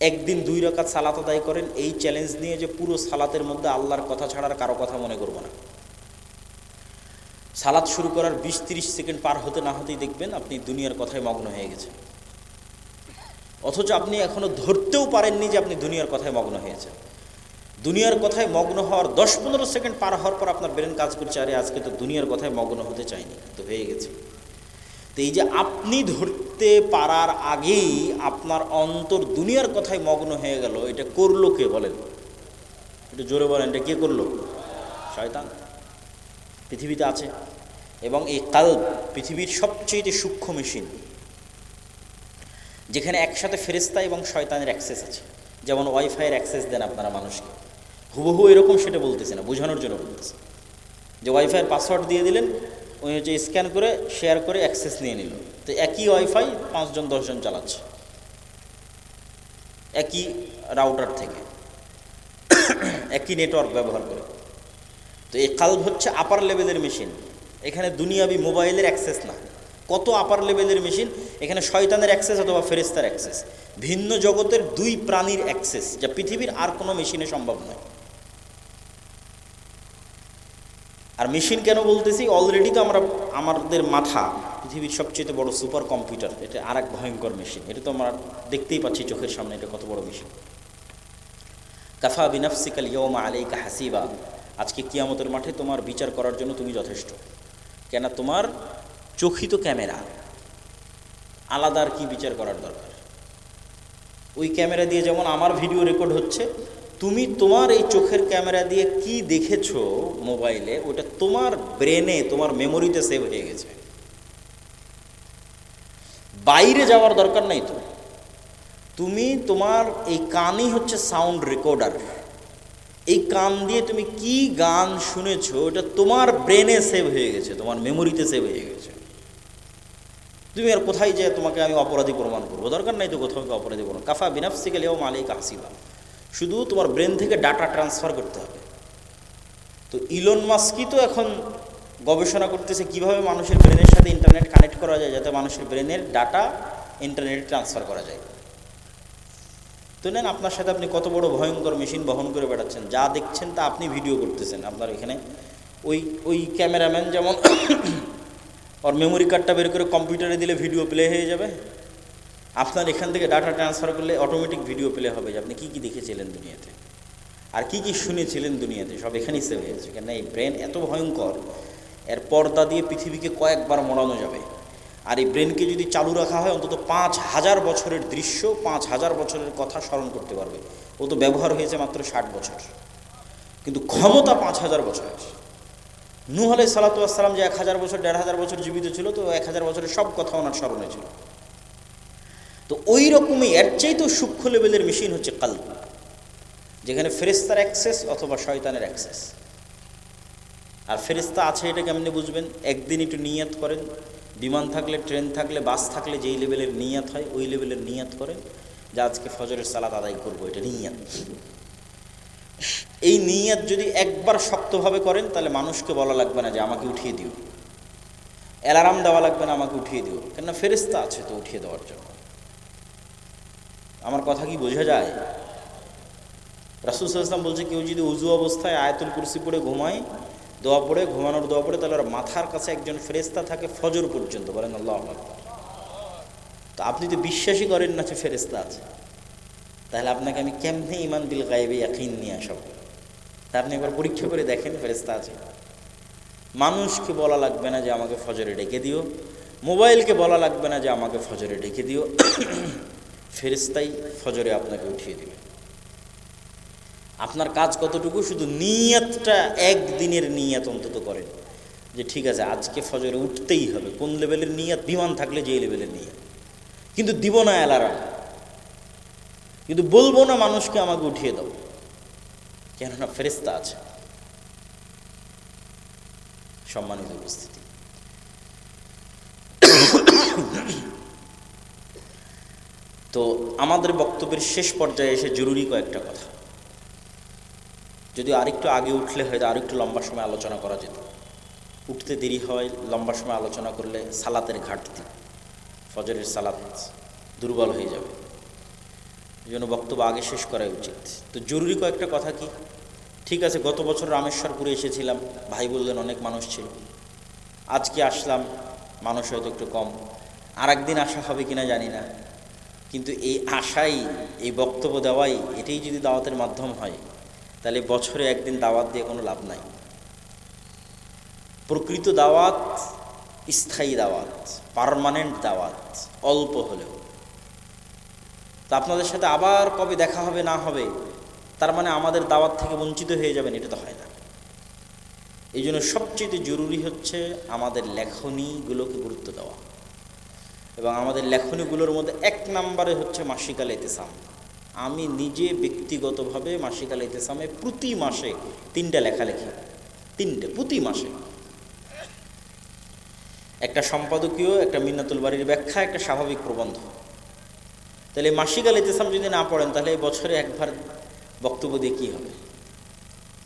একদিন দুই রকাত সালাত আদায় করেন, এই চ্যালেঞ্জ নিয়ে যে পুরো সালাতের মধ্যে আল্লাহর কথা ছাড়ার কারও কথা মনে করব না। সালাত শুরু করার বিশ তিরিশ সেকেন্ড পার হতে না হতেই দেখবেন আপনি দুনিয়ার কথায় মগ্ন হয়ে গেছেন। অথচ আপনি এখনও ধরতেও পারেননি যে আপনি দুনিয়ার কথায় মগ্ন হয়েছেন। দুনিয়ার কথায় মগ্ন হওয়ার দশ পনেরো সেকেন্ড পার হওয়ার পর আপনার ব্রেন কাজ করছে, আরে আজকে তো দুনিয়ার কথায় মগ্ন হতে চাইনি, তো হয়ে গেছে। তো এই যে আপনি ধরতে পারার আগেই আপনার অন্তর দুনিয়ার কথায় মগ্ন হয়ে গেল, এটা করল কে বলেন? একটু জোরে বলেন, এটা কে করল? শয়তান। পৃথিবীতে আছে এবং এই কাল পৃথিবীর সবচেয়ে সূক্ষ্ম মেশিন, যেখানে একসাথে ফেরিস্তা এবং শয়তানের অ্যাক্সেস আছে। যেমন ওয়াইফাইয়ের অ্যাক্সেস দেন আপনারা মানুষকে। হুবহু এরকম সেটা বলতেছে না, বোঝানোর জন্য বলতেছে। যে ওয়াইফাইয়ের পাসওয়ার্ড দিয়ে দিলেন ওই হচ্ছে স্ক্যান করে শেয়ার করে অ্যাক্সেস নিয়ে নিল। তো একই ওয়াইফাই পাঁচজন, দশজন চালাচ্ছে। একই রাউটার থেকে। একই নেটওয়ার্ক ব্যবহার করে। তো এই কাল্ব হচ্ছে আপার লেভেলের মেশিন এখানে দুনিয়াবি মোবাইলের অ্যাক্সেস না। কত আপার লেভেলের মেশিন এখানে শয়তানের অ্যাক্সেস অথবা ফেরেস্তার অ্যাক্সেস ভিন্ন জগতের দুই প্রাণীর অ্যাক্সেস যা পৃথিবীর আর কোনো মেশিনে সম্ভব নয়। আর মেশিন কেন বলতেছি? অলরেডি তো আমরা, আমাদের মাথা, পৃথিবীর সবচেয়ে বড় সুপার কম্পিউটার, এটা আর এক ভয়ঙ্কর মেশিন। এটা তো আমরা দেখতেই পাচ্ছি চোখের সামনে, এটা কত বড় মেশিন। কাফা বিনাফসিকাল ইয়মা আলাইকা হাসিবা। আজকে কিয়ামতের মাঠে তোমার বিচার করার জন্য তুমি যথেষ্ট। কেন তোমার চোখিত ক্যামেরা, আলাদা আর কি বিচার করার দরকার? ওই ক্যামেরা দিয়ে যেমন আমার ভিডিও রেকর্ড হচ্ছে তুমি তোমার এই চোখের ক্যামেরা দিয়ে কি দেখেছ মোবাইলে, ওটা তোমার ব্রেনে, তোমার মেমোরিতে সেভ হয়ে গেছে। বাইরে যাওয়ার দরকার নাই তো। তুমি তোমার এই কানই হচ্ছে সাউন্ড রেকর্ডার এই কান দিয়ে তুমি কি গান শুনেছো, ওটা তোমার ব্রেনে সেভ হয়ে গেছে, তোমার মেমোরিতে সেভ হয়ে গেছে। তুমি আর কোথায় যে তোমাকে আমি অপরাধী প্রমাণ করব, দরকার নাই তো কোথাও অপরাধী প্রমাণ। কাফা বিনাফসিকে লেও মালিক হাসিবা। শুধু তোমার ব্রেন থেকে ডাটা ট্রান্সফার করতে হবে। তো ইলন মাস্কই তো এখন গবেষণা করতেছে কীভাবে মানুষের ব্রেনের সাথে ইন্টারনেট কানেক্ট করা যায়, যাতে মানুষের ব্রেনের ডাটা ইন্টারনেটে ট্রান্সফার করা যায়। তো নেন, আপনার সাথে আপনি কত বড় ভয়ঙ্কর মেশিন বহন করে বেড়াচ্ছেন, যা দেখছেন তা আপনি ভিডিও করতেছেন। আপনার এখানে ওই ওই ক্যামেরাম্যান যেমন, ওর মেমোরি কার্ডটা বের করে কম্পিউটারে দিলে ভিডিও প্লে হয়ে যাবে। আপনার এখান থেকে ডাটা ট্রান্সফার করলে অটোমেটিক ভিডিও প্লে হবে যে আপনি কী কী দেখেছিলেন দুনিয়াতে? আর কি কি শুনেছিলেন দুনিয়াতে? সব এখানেই সেভ হয়েছে কেন এই ব্রেন এত ভয়ঙ্কর, এর পর্দা দিয়ে পৃথিবীকে কয়েকবার মোড়ানো যাবে। আর এই ব্রেনকে যদি চালু রাখা হয়, অন্তত পাঁচ হাজার বছরের দৃশ্য, পাঁচ হাজার বছরের কথা স্মরণ করতে পারবে। ও তো ব্যবহার হয়েছে মাত্র ষাট বছর। কিন্তু ক্ষমতা পাঁচ হাজার বছরের। নূহ আলাই সালাতাম যে এক হাজার বছর, দেড় হাজার বছর জীবিত ছিল, তো এক হাজার বছরের সব কথা ওনার স্মরণে ছিল। তো ওই রকমই এর চাইতেও সূক্ষ্ম লেভেলের মেশিন হচ্ছে কাল্প, যেখানে ফেরিস্তার অ্যাক্সেস অথবা শয়তানের অ্যাক্সেস আর ফেরিস্তা আছে এটা কেমনি বুঝবেন? একদিন একটু নিয়াত করেন, বিমান থাকলে, ট্রেন থাকলে, বাস থাকলে যেই লেভেলের নিয়াত হয়, ওই লেভেলের নিয়াত করেন যে আজকে ফজরের সালাত আদায় করব, এটা নিয়াত। এই নিয়াত যদি একবার শক্তভাবে করেন, তাহলে মানুষকে বলা লাগবে না যে আমাকে উঠিয়ে দিও। অ্যালার্ম দেওয়া লাগবে না, আমাকে উঠিয়ে দিও। কেননা ফেরিস্তা আছে তো উঠিয়ে দেওয়ার জন্য। আমার কথা কি বোঝা যায়? রাসুল সাল্লাম বলছে, কেউ যদি উজু অবস্থায় আয়াতুল কুরসি পড়ে ঘুমায়, দোয়া পড়ে, ঘুমানোর দোয়া পড়ে, তাহলে মাথার কাছে একজন ফেরেস্তা থাকে ফজর পর্যন্ত, বলেন আল্লাহ। তো আপনি তো বিশ্বাসই করেন না যে ফেরেস্তা আছে। তাহলে আপনাকে আমি কেমনে ইমান বিল গায়েবে ইয়াকিন নিয়ে আসাবো? তা আপনি একবার পরীক্ষা করে দেখেন ফেরেস্তা আছে। মানুষকে বলা লাগবে না যে আমাকে ফজরে ডেকে দিও। মোবাইলকে বলা লাগবে না যে আমাকে ফজরে ডেকে দিও। ফেরেস্তাই ফজরে আপনাকে উঠিয়ে দিবে। আপনার কাজ কতটুকু? শুধু নিয়তটা, একদিনের নিয়ত অন্তত করেন। যে ঠিক আছে, আজকে ফজরে উঠতেই হবে। কোন লেভেলের নিয়ত? বিমান থাকলে যেই লেভেলের নিয়ত। কিন্তু দিব না অ্যালার্ম। কিন্তু বলব না মানুষকে আমাকে উঠিয়ে দাও। কেননা ফেরিস্তা আছে। সম্মানিত উপস্থিতি। তো আমাদের বক্তব্যের শেষ পর্যায়ে এসে জরুরি কয়েকটা কথা। যদি আরেকটু আগে উঠলে হয়তো আরেকটু লম্বা সময় আলোচনা করা যেত। উঠতে দেরি হয়, লম্বা সময় আলোচনা করলে সালাতের ঘাটতি, ফজরের সালাত দুর্বল হয়ে যাবে। এই জন্য বক্তব্য আগে শেষ করাই উচিত। তো জরুরি কয়েকটা কথা কি? ঠিক আছে, গত বছর রামেশ্বরপুরে এসেছিলাম, ভাই বললেন অনেক মানুষ ছিল। আজকে আসলাম, মানুষ হয়তো একটু কম। আর একদিন আসা হবে কিনা জানি না। কিন্তু এই আশাই, এই বক্তব্য দেওয়াই, এটাই যদি দাওয়াতের মাধ্যম হয়, তাহলে বছরে একদিন দাওয়াত দিয়ে কোনো লাভ নাই। প্রকৃত দাওয়াত, স্থায়ী দাওয়াত, পারমানেন্ট দাওয়াত, অল্প হলেও। তো আপনাদের সাথে আবার কবে দেখা হবে, না হবে, তার মানে আমাদের দাওয়াত থেকে বঞ্চিত হয়ে যাবেন, এটা তো হয় না। এই জন্য সবচেয়ে জরুরি হচ্ছে আমাদের লেখনীগুলোকে গুরুত্ব দেওয়া। এবং আমাদের লেখনীগুলোর মধ্যে এক নম্বরে হচ্ছে মাসিকাল এতেসাম আমি নিজে ব্যক্তিগতভাবে মাসিকাল এতেসামে প্রতি মাসে তিনটা লেখা লেখি। তিনটে, প্রতি মাসে। একটা সম্পাদকীয়, একটা মিন্নাতুল বাড়ির ব্যাখ্যা, একটা স্বাভাবিক প্রবন্ধ। তাহলে মাসিকাল ইতেসাম যদি না পড়েন, তাহলে এই বছরে একবার বক্তব্য দিয়ে কী হবে?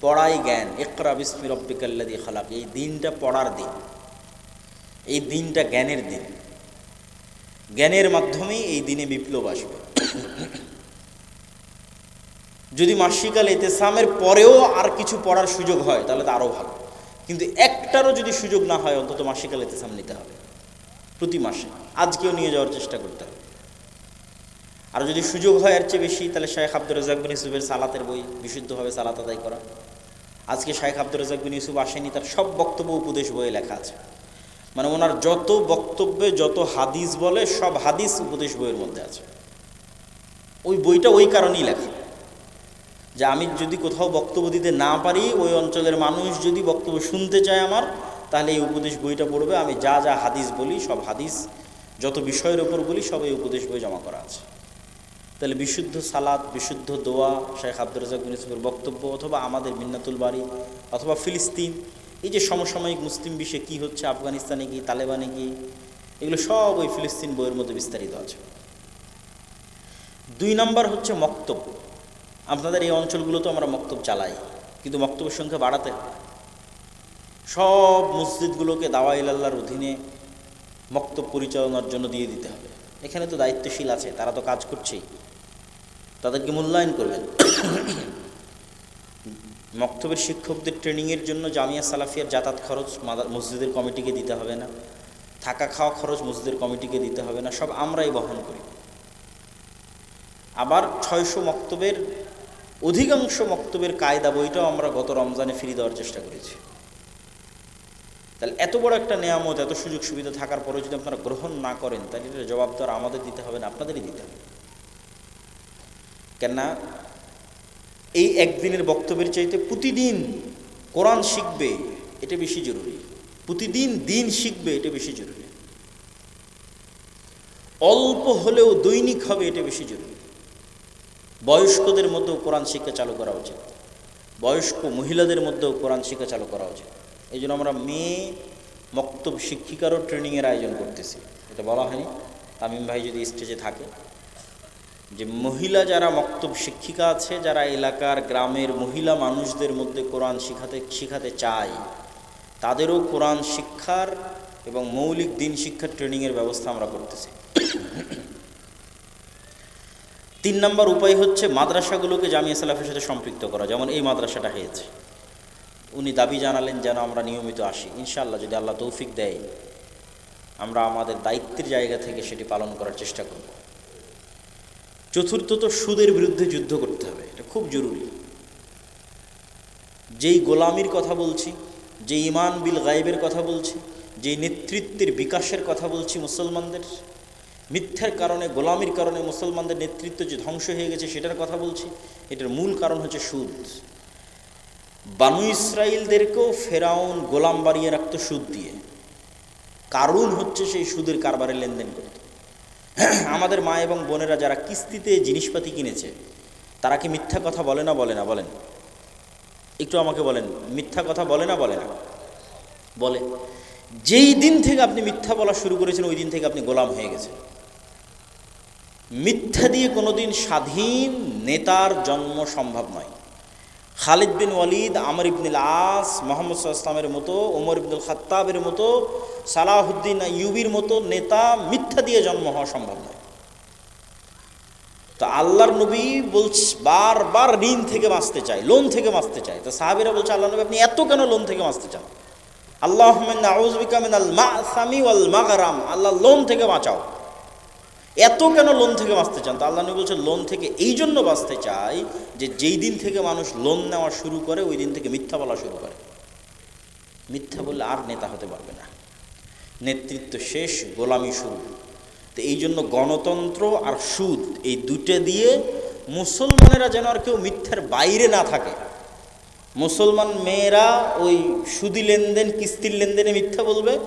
পড়াই জ্ঞান। একরা বিস্মি দিয়ে খালাক। এই দিনটা পড়ার দিন। এই দিনটা জ্ঞানের দিন। জ্ঞানের মাধ্যমেই এই দিনে বিপ্লব আসবে। যদি মাসিকাল ইতেসামের পরেও আর কিছু পড়ার সুযোগ হয়, তাহলে তো আরও ভালো। কিন্তু একটারও যদি সুযোগ না হয়, অন্তত মাসিকাল ইতেসাম নিতে হবে। প্রতি মাসে। আজকেও নিয়ে যাওয়ার চেষ্টা করতে হবে। আর যদি সুযোগ হয় এর চেয়ে বেশি, তাহলে শাহেখ আব্দুর রাজাক বিন ইউসুফের সালাতের বই, বিশুদ্ধভাবে সালাত আদায় করা। আজকে শাহেখ আব্দুর রাজাক বিন ইউসুফ আসেনি, তার সব বক্তব্য উপদেশ বইয়ে লেখা আছে। মানে ওনার যত বক্তব্যে, যত হাদিস বলে, সব হাদিস উপদেশ বইয়ের মধ্যে আছে। ওই বইটা ওই কারণেই লেখা। যে আমি যদি কোথাও বক্তব্য দিতে না পারি, ওই অঞ্চলের মানুষ যদি বক্তব্য শুনতে চায় আমার, তাহলে এই উপদেশ বইটা পড়বে। আমি যা যা হাদিস বলি, সব হাদিস, যত বিষয়ের ওপর বলি, সব এই উপদেশ বই জমা করা আছে। তাহলে বিশুদ্ধ সালাদ বিশুদ্ধ দোয়া, শেখ আব্দুর রাজাক বক্তব্য, অথবা আমাদের মিন্নাতুল বাড়ি অথবা ফিলিস্তিন এই যে সমসাময়িক মুসলিম বিষয়ে কী হচ্ছে, আফগানিস্তানে কি, তালেবানে কি, এগুলো সব ওই ফিলিস্তিন বইয়ের মধ্যে বিস্তারিত আছে। দুই নম্বর হচ্ছে মক্তব আপনাদের এই অঞ্চলগুলোতে আমরা মক্তব চালাই, কিন্তু মক্তবের সংখ্যা বাড়াতে সব মসজিদগুলোকে দাওয়া ইলাল্লাহর অধীনে মক্তব পরিচালনার জন্য দিয়ে দিতে হবে। এখানে তো দায়িত্বশীল আছে, তারা তো কাজ করছেই। তাদেরকে মূল্যায়ন করবেন। মক্তবের শিক্ষকদের ট্রেনিংয়ের জন্য জামিয়া সালাফিয়ার যাতায়াত খরচ মসজিদের কমিটিকে দিতে হবে না। থাকা খাওয়া খরচ মসজিদের কমিটিকে দিতে হবে না। সব আমরাই বহন করি। আবার ছয়শো মক্তবের, অধিকাংশ মক্তবের কায়দা বইটাও আমরা গত রমজানে ফিরিয়ে দেওয়ার চেষ্টা করেছি। তাহলে এত বড় একটা নিয়ামত, এত সুযোগ সুবিধা থাকার পরেও যদি আপনারা গ্রহণ না করেন, তাহলে এটা আমাদের দিতে হবে না, আপনাদেরই দিতে হবে। কেননা এই একদিনের বক্তব্যের চাইতে প্রতিদিন কোরআন শিখবে এটা বেশি জরুরি। প্রতিদিন দিন শিখবে এটা বেশি জরুরি। অল্প হলেও দৈনিক হবে এটা বেশি জরুরি। বয়স্কদের মধ্যেও কোরআন শিক্ষা চালু করা উচিত। বয়স্ক মহিলাদের মধ্যেও কোরআন শিক্ষা চালু করা উচিত। এই জন্য আমরা মেয়ে মক্তব শিক্ষিকারও ট্রেনিংয়ের আয়োজন করতেছি। এটা বলা হয়নি। তামিম ভাই যদি স্টেজে থাকে যে মহিলা যারা মক্তব শিক্ষিকা আছে, যারা এলাকার গ্রামের মহিলা মানুষদের মধ্যে কোরআন শিখাতে শিখাতে চায়, তাদেরও কোরআন শিক্ষার এবং মৌলিক দিন শিক্ষার ট্রেনিংয়ের ব্যবস্থা আমরা করতেছি। তিন নম্বর উপায় হচ্ছে মাদ্রাসাগুলোকে জামিয়া সালাফের সাথে সম্পৃক্ত করা, যেমন এই মাদ্রাসাটা হয়েছে। উনি দাবি জানালেন, যেন আমরা নিয়মিত আসি। ইনশাআল্লাহ যদি আল্লাহ তৌফিক দেয়, আমরা আমাদের দায়িত্বের জায়গা থেকে সেটি পালন করার চেষ্টা করব। চতুর্থত সুদের বিরুদ্ধে যুদ্ধ করতে হবে, এটা খুব জরুরি। যেই গোলামির কথা বলছি যে ইমান বিল গায়েবের কথা বলছি, যেই নেতৃত্বের বিকাশের কথা বলছি মুসলমানদের, মিথ্যার কারণে, গোলামির কারণে মুসলমানদের নেতৃত্ব যে ধ্বংস হয়ে গেছে সেটার কথা বলছি, এটার মূল কারণ হচ্ছে সুদ। বানু ইসরায়েলদেরকেও ফেরাউন গোলাম বাড়িয়ে রাখতো সুদ দিয়ে। কারণ হচ্ছে সেই সুদের কারবারে লেনদেন করত। আমাদের মা এবং বোনেরা যারা কিস্তিতে জিনিসপাতি কিনেছে, তারা কি মিথ্যা কথা বলে না বলে না? বলেন। একটু আমাকে বলেন। মিথ্যা কথা বলে না বলে না? বলে। যেই দিন থেকে আপনি মিথ্যা বলা শুরু করেছেন, ওই দিন থেকে আপনি গোলাম হয়ে গেছেন। মিথ্যা দিয়ে কোনোদিন স্বাধীন নেতার জন্ম সম্ভব নয়। খালিদ বিন ওয়ালিদ, আমর ইবনুল আস মোহাম্মদ ইসলামের মতো, ওমর ইবনুল খাত্তাবের মতো, সালাহুদ্দিন ইউবির মতো নেতা মিথ্যা দিয়ে জন্ম হওয়া সম্ভব নয়। তো আল্লাহর নবী বলছে, বারবার ঋণ থেকে বাঁচতে চায়, লোন থেকে বাঁচতে চায়। তো সাহাবিরা বলছে আল্লাহ নবী, আপনি এত কেন লোন থেকে বাঁচতে চান? আল্লাহ আউজবিকা মিনাল মা সামি ওয়াল মাগারাম। আল্লাহ, লোন থেকে বাঁচাও। এত কেন লোন থেকে বাঁচতে চান? তো আল্লাহ নবী বলছে লোন থেকে এই জন্য বাঁচতে চাই যে যেই দিন থেকে মানুষ লোন নেওয়া শুরু করে, ওই দিন থেকে মিথ্যা বলা শুরু করে। মিথ্যা বললে আর নেতা হতে পারবে না। নেতৃত্ব শেষ, গোলামি শুরু। তো এই জন্য গণতন্ত্র আর সুদ এই দুটো দিয়ে মুসলমানেরা যেন আর কেউ মিথ্যার বাইরে না থাকে। মুসলমান মেয়েরা ওই সুদি লেনদেন, কিস্তির লেনদেনে মিথ্যা বলবে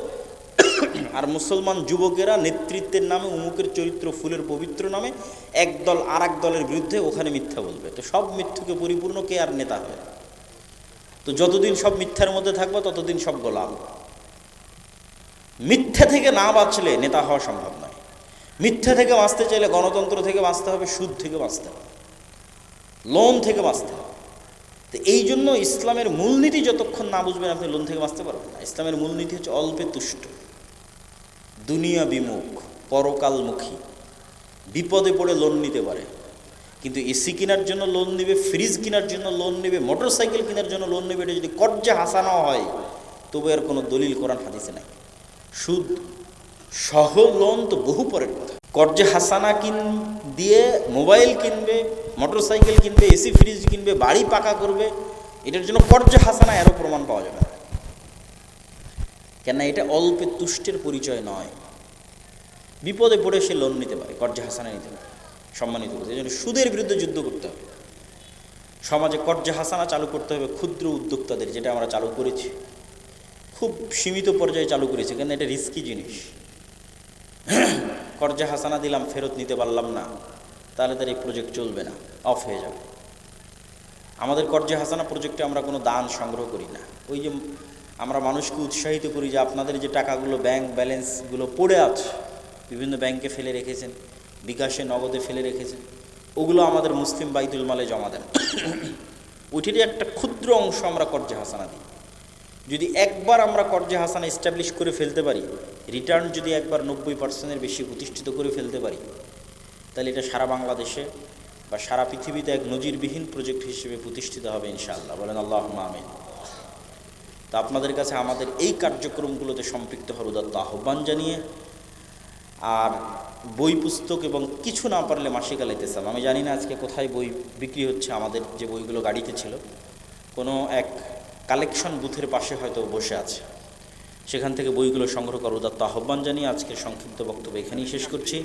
আর মুসলমান যুবকেরা নেতৃত্বের নামে উমুকের চরিত্র ফুলের পবিত্র নামে, এক দল আর দলের বিরুদ্ধে ওখানে মিথ্যা বলবে। তো সব মিথ্যুকে পরিপূর্ণ কে আর নেতা হবে? তো যতদিন সব মিথ্যার মধ্যে থাকবে, ততদিন সব গোলাম। মিথ্যা থেকে না বাঁচলে নেতা হওয়া সম্ভব নয়। মিথ্যা থেকে বাঁচতে চাইলে গণতন্ত্র থেকে বাঁচতে হবে, সুদ থেকে বাঁচতে হবে, লোন থেকে বাঁচতে হবে। তো এই জন্য ইসলামের মূলনীতি যতক্ষণ না বুঝবেন, আপনি লোন থেকে বাঁচতে পারবেন না। ইসলামের মূলনীতি হচ্ছে অল্পে তুষ্ট। দুনিয়া বিমুখ, পরকালমুখী। বিপদে পড়ে লোন নিতে পারে। কিন্তু এসি কেনার জন্য লোন নেবে ফ্রিজ কেনার জন্য লোন নেবে মোটর সাইকেল কেনার জন্য লোন নেবে, এটা যদি কর্জে হাসানো হয়, তবু এর কোনো দলিল কোরআন হাদিসে নাই। সুদ, সহ লোন তো বহু পরের কথা। কর্জে হাসানা কিন, দিয়ে মোবাইল কিনবে মোটর সাইকেল কিনবে এসি ফ্রিজ কিনবে, বাড়ি পাকা করবে, এটার জন্য কর্জে হাসানা এরও প্রমাণ পাওয়া যাবে না কেন এটা অল্পে তুষ্টের পরিচয় নয়। বিপদে পড়ে সে লোন নিতে পারে, কর্জে হাসানা নিতে পারে, সম্মানিত করতে এই জন্য সুদের বিরুদ্ধে যুদ্ধ করতে হবে। সমাজে কর্জে হাসানা চালু করতে হবে ক্ষুদ্র উদ্যোক্তাদের, যেটা আমরা চালু করেছি। খুব সীমিত পর্যায়ে চালু করেছি কেন এটা রিস্কি জিনিস। কর্জা হাসানা দিলাম, ফেরত নিতে পারলাম না। তাহলে তার এই প্রজেক্ট চলবে না অফ হয়ে যাবে। আমাদের কর্জা হাসানা প্রজেক্টে আমরা কোনো দান সংগ্রহ করি না। ওই যে আমরা মানুষকে উৎসাহিত করি যে আপনাদের যে টাকাগুলো ব্যাংক ব্যালেন্সগুলো পড়ে আছে, বিভিন্ন ব্যাংকে ফেলে রেখেছেন, বিকাশে, নগদে ফেলে রেখেছেন, ওগুলো আমাদের মুসলিম বাইতুল মালে জমা দেন। ওইটিরই একটা ক্ষুদ্র অংশ আমরা কর্জা হাসানা দিই। যদি একবার আমরা কর্জে হাসানা এস্টাবলিশ করে ফেলতে পারি রিটার্ন যদি একবার নব্বই পার্সেন্টের বেশি প্রতিষ্ঠিত করে ফেলতে পারি, তাহলে এটা সারা বাংলাদেশে বা সারা পৃথিবীতে এক নজিরবিহীন প্রজেক্ট হিসেবে প্রতিষ্ঠিত হবে ইনশাআল্লাহ। বলেন আল্লাহ আমিন। তা আপনাদের কাছে আমাদের এই কার্যক্রমগুলোতে সম্পৃক্ত হওয়ার উদাত্ত আহ্বান জানিয়ে আর বই পুস্তক এবং কিছু না পারলে মাসিক আলাইতেছাম আমি জানি না আজকে কোথায় বই বিক্রি হচ্ছে, আমাদের যে বইগুলো গাড়িতে ছিল। কোনো এক কালেকশন বুথের পাশে হয়তো বসে আছে। সেখান থেকে বইগুলো সংগ্রহ করার উদাত্ত আহ্বান জানিয়ে আজকের সংক্ষিপ্ত বক্তব্য এখানেই শেষ করছি।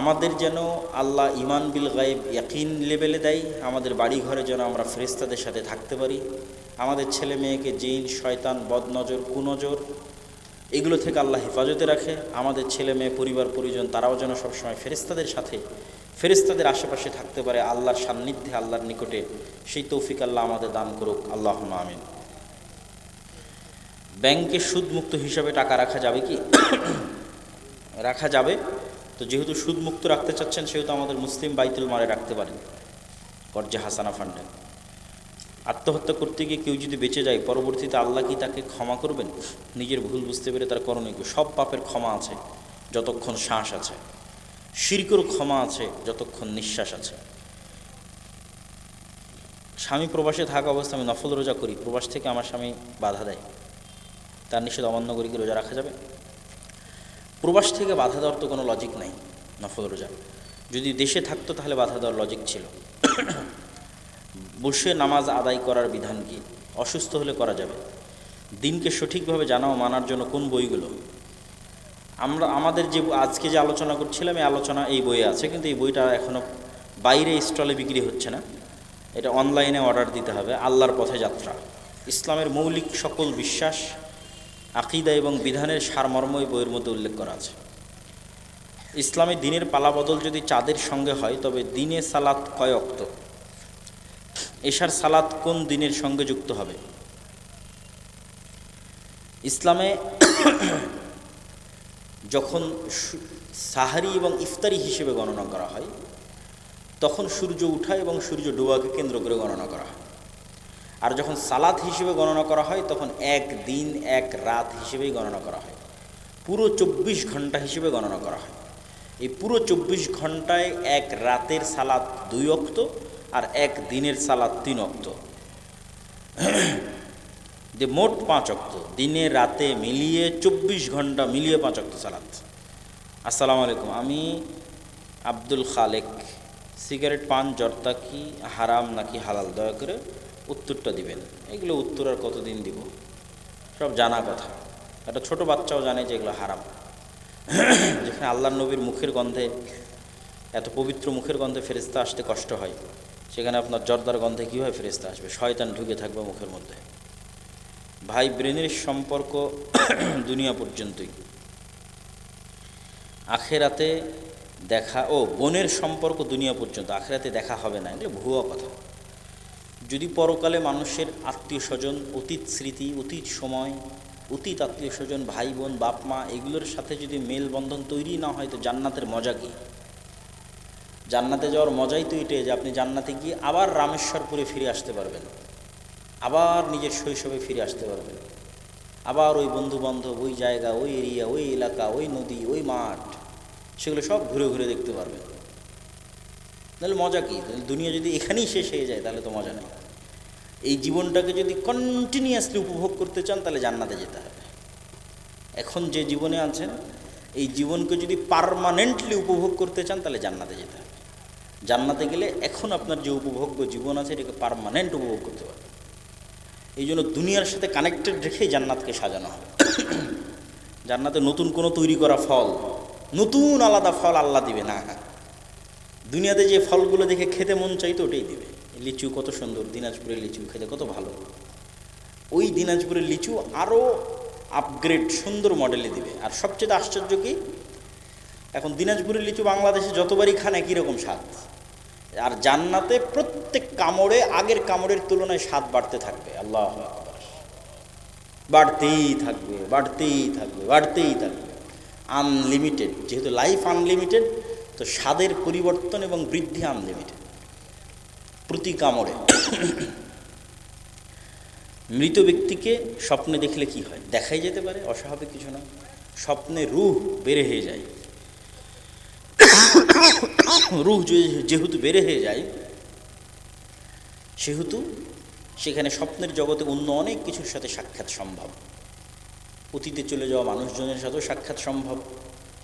আমাদের যেন আল্লাহ ইমান বিল গায়েব ইয়াকিন লেভেলে দেয়, আমাদের বাড়ি ঘরে যেন আমরা ফেরেস্তাদের সাথে থাকতে পারি। আমাদের ছেলে মেয়েকে জিন, শয়তান, বদনজর, কুনজর, এগুলো থেকে আল্লাহ হেফাজতে রাখে। আমাদের ছেলে মেয়ে, পরিবার, পরিজন, তারাও যেন সবসময় ফেরেস্তাদের সাথে ফেরেস্তাদের আশেপাশে থাকতে পারে আল্লাহর সান্নিধ্যে, আল্লাহর নিকটে। সেই তৌফিক আল্লাহ আমাদের দান করুক। আল্লাহ আমিন। ব্যাংকে সুদমুক্ত হিসাবে টাকা রাখা যাবে কি? রাখা যাবে। তো যেহেতু সুদমুক্ত রাখতে চাচ্ছেন, সেহেতু আমাদের মুসলিম বাইতুল মারে রাখতে পারেন। কর্জে হাসানা ফান্ডে। আত্মহত্যা করতে গিয়ে কেউ যদি বেঁচে যায়, পরবর্তীতে আল্লাহ কি তাকে ক্ষমা করবেন? নিজের ভুল বুঝতে পেরে তার করণীয়? সব পাপের ক্ষমা আছে, যতক্ষণ শ্বাস আছে। শিরকর ক্ষমা আছে, যতক্ষণ নিঃশ্বাস আছে। স্বামী প্রবাসে থাকা অবস্থা আমি নফল রোজা করি, প্রবাস থেকে আমার স্বামী বাধা দেয়। তার নিষেধ অমান্য করি কি রোজা রাখা যাবে? প্রবাস থেকে বাধা দেওয়ার তো কোনো লজিক নাই, নফল রোজা। যদি দেশে থাকতো তাহলে বাধা দেওয়ার লজিক ছিল। বসে নামাজ আদায় করার বিধান কি? অসুস্থ হলে করা যাবে। দিনকে সঠিকভাবে জানা ও মানার জন্য কোন বইগুলো? আমরা, আমাদের যে আজকে যে আলোচনা করছিলাম, এই আলোচনা এই বইয়ে আছে, কিন্তু এই বইটা এখনও বাইরে স্টলে বিক্রি হচ্ছে না। এটা অনলাইনে অর্ডার দিতে হবে, আল্লাহর পথে যাত্রা। ইসলামের মৌলিক সকল বিশ্বাস, আকিদা এবং বিধানের সারমর্ম এই বইয়ের মধ্যে উল্লেখ করা আছে। ইসলামী দিনের পালাবদল যদি চাঁদের সঙ্গে হয়, তবে দিনে সালাত কয় অক্ত? এশার সালাত কোন দিনের সঙ্গে যুক্ত হবে? ইসলামে যখন সাহারি এবং ইফতারি হিসেবে গণনা করা হয়, তখন সূর্য উঠা এবং সূর্য ডোবাকে কেন্দ্র করে গণনা করা হয়। আর যখন সালাত হিসেবে গণনা করা হয়, তখন এক দিন, এক রাত হিসেবেই গণনা করা হয়। পুরো চব্বিশ ঘণ্টা হিসেবে গণনা করা হয়। এই পুরো চব্বিশ ঘন্টায় এক রাতের সালাদ দুই অক্ত আর এক দিনের সালাদ তিন অক্ত। যে মোট পাঁচ অক্ত। দিনে, রাতে মিলিয়ে চব্বিশ ঘণ্টা মিলিয়ে পাঁচ অক্ত সালাদ আসসালামু আলাইকুম। আমি আব্দুল খালেক। সিগারেট পান, জর্দা কি হারাম নাকি হালাল? দয়া করে উত্তরটা দিবেন। এগুলো উত্তর আর কতদিন দিব? সব জানা কথা। একটা ছোট বাচ্চাও জানে যে এগুলো হারাম। যেখানে আল্লাহ নবীর মুখের গন্ধে, এত পবিত্র মুখের গন্ধে ফেরিস্তা আসতে কষ্ট হয়। সেখানে আপনার জর্দার গন্ধে কীভাবে ফেরিস্তা আসবে? শয়তান ঢুকে থাকবে মুখের মধ্যে। ভাই, ব্রেনের সম্পর্ক দুনিয়া পর্যন্তই। আখেরাতে দেখা, ও বোনের সম্পর্ক দুনিয়া পর্যন্ত। আখেরাতে দেখা হবে না, এগুলো ভুয়া কথা। যদি পরকালে মানুষের আত্মীয় স্বজন, অতীত স্মৃতি, অতীত সময়, অতীত আত্মীয় স্বজন, ভাই, বোন, বাপ, মা, এগুলোর সাথে যদি মেলবন্ধন তৈরি না হয়, তো জান্নাতের মজা কী? জান্নাতে যাওয়ার মজাই তো এটাই যে আপনি জান্নাতে গিয়ে আবার রামেশ্বরপুরে ফিরে আসতে পারবেন। আবার নিজের শৈশবে ফিরে আসতে পারবেন। আবার ওই বন্ধু বান্ধব ওই জায়গা, ওই এরিয়া, ওই এলাকা, ওই নদী, ওই মাঠ, সেগুলো সব ঘুরে ঘুরে দেখতে পারবেন। তাহলে মজা কী? দুনিয়া যদি এখানেই শেষ হয়ে যায়, তাহলে তো মজা নেই। এই জীবনটাকে যদি কন্টিনিউয়াসলি উপভোগ করতে চান, তাহলে জান্নাতে যেতে হবে। এখন যে জীবনে আছেন, এই জীবনকে যদি পারমানেন্টলি উপভোগ করতে চান, তাহলে জান্নাতে যেতে হবে। জান্নাতে গেলে এখন আপনার যে উপভোগ্য জীবন আছে, এটাকে পারমানেন্ট উপভোগ করতে পারবে এই জন্য দুনিয়ার সাথে কানেক্টেড রেখেই জান্নাতকে সাজানো হবে। জান্নাতে নতুন কোনো তৈরি করা ফল, নতুন আলাদা ফল আল্লাহ দিবে না। দুনিয়াতে যে ফলগুলো দেখে খেতে মন চাইতো ওটাই দিবে। লিচু কত সুন্দর, দিনাজপুরের লিচু খেতে কত ভালো। ওই দিনাজপুরের লিচু আরও আপগ্রেড সুন্দর মডেলে দিবে। আর সবচেয়ে আশ্চর্য কি? এখন দিনাজপুরের লিচু বাংলাদেশে যতবারই খান একই রকম স্বাদ। আর জান্নাতে প্রত্যেক কামড়ে আগের কামড়ের তুলনায় স্বাদ বাড়তে থাকবে, আল্লাহ বাড়তেই থাকবে বাড়তেই থাকবে বাড়তেই থাকবে। আনলিমিটেড যেহেতু লাইফ আনলিমিটেড তো স্বাদের পরিবর্তন এবং বৃদ্ধি আনলিমিটেড প্রতি কামড়ে মৃত ব্যক্তিকে স্বপ্নে দেখলে কি হয়? দেখাই যেতে পারে, অস্বাভাবিক কিছু না। স্বপ্নে রুহ বেড়ে হয়ে যায়। রুহ যেহেতু বেড়ে হয়ে যায়, সেহেতু সেখানে স্বপ্নের জগতে অন্য অনেক কিছুর সাথে সাক্ষাৎ সম্ভব। অতীতে চলে যাওয়া মানুষজনের সাথেও সাক্ষাৎ সম্ভব,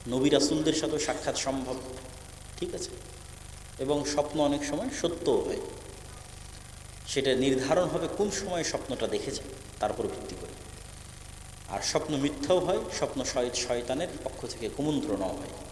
নবী রাসুলদের সাথেও সাক্ষাৎ সম্ভব, ঠিক আছে? এবং স্বপ্ন অনেক সময় সত্যও হয়। সেটা নির্ধারণ হবে কোন সময় স্বপ্নটা দেখেছে তার উপর ভিত্তি করে। আর স্বপ্ন মিথ্যাও হয়, স্বপ্ন শয়- শয়তানের পক্ষ থেকে কুমন্ত্রণাও হয়।